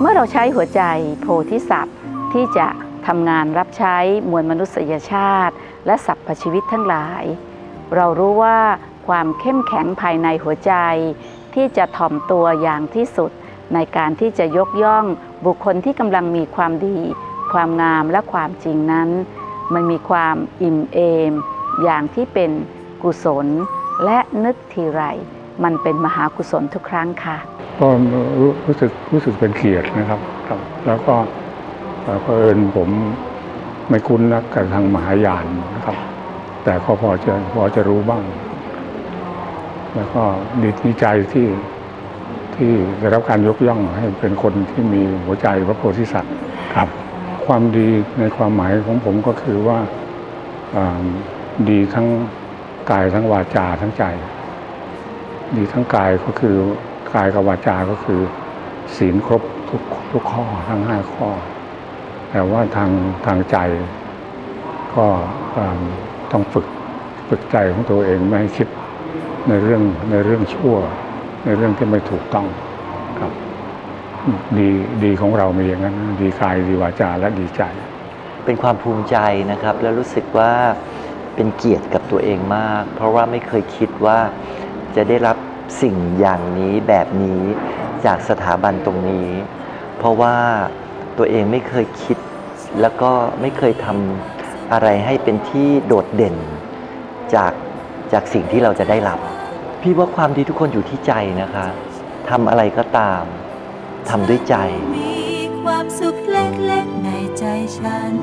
เมื่อเราใช้หัวใจโพธิสัตว์ที่จะทำงานรับใช้มวลมนุษยชาติ และสรรพชีวิตทั้งหลาย เรารู้ว่าความเข้มแข็งภายในหัวใจ ที่จะถ่อมตัวอย่างที่สุด ในการที่จะยกย่องบุคคลที่กำลังมีความดี ความงามและความจริงนั้น มันมีความอิ่มเอม อย่างที่เป็นกุศล และนึกทีไร มันเป็นมหากุศลทุกครั้งค่ะ ก็รู้รู้สึกรู้สึกเป็นเกียรตินะครับ ครับ แล้วก็เอ่อเผอิญผมไม่คุ้นนักกับทางมหายานนะครับ แต่ก็พอจะพอจะรู้บ้าง แล้วก็ดีดีใจที่ที่ได้รับการยกย่องให้เป็นคนที่มีหัวใจพระโพธิสัตว์ครับ ความดีในความหมายของผมก็คือว่าอ่าดีทั้งกายทั้งวาจาทั้งใจ ดีทั้งกายก็คือ กายกับวาจาก็คือ ศีลครบทุกทุกข้อทั้งห้าข้อ แต่ว่าทางทางใจก็ต้องฝึกฝึกใจของตัวเองไม่ให้คิดในเรื่องในเรื่องชั่ว ในเรื่องที่ไม่ถูกต้องครับ ดีดีของเรามีอย่างนั้นดีกายดีวาจาและดีใจ เป็นความภูมิใจนะครับ และรู้สึกว่าเป็นเกียรติกับตัวเองมาก เพราะว่าไม่เคยคิดว่าจะได้รับ สิ่งอย่างนี้แบบนี้จากสถาบันตรงนี้ เพราะว่าตัวเองไม่เคยคิด แล้วก็ไม่เคยทำอะไรให้เป็นที่โดดเด่น จากจากสิ่งที่เราจะได้รับ พี่ว่าความดีทุกคนอยู่ที่ใจนะคะทำอะไรก็ตามทำด้วยใจ มีความสุขเล็กๆในใจฉัน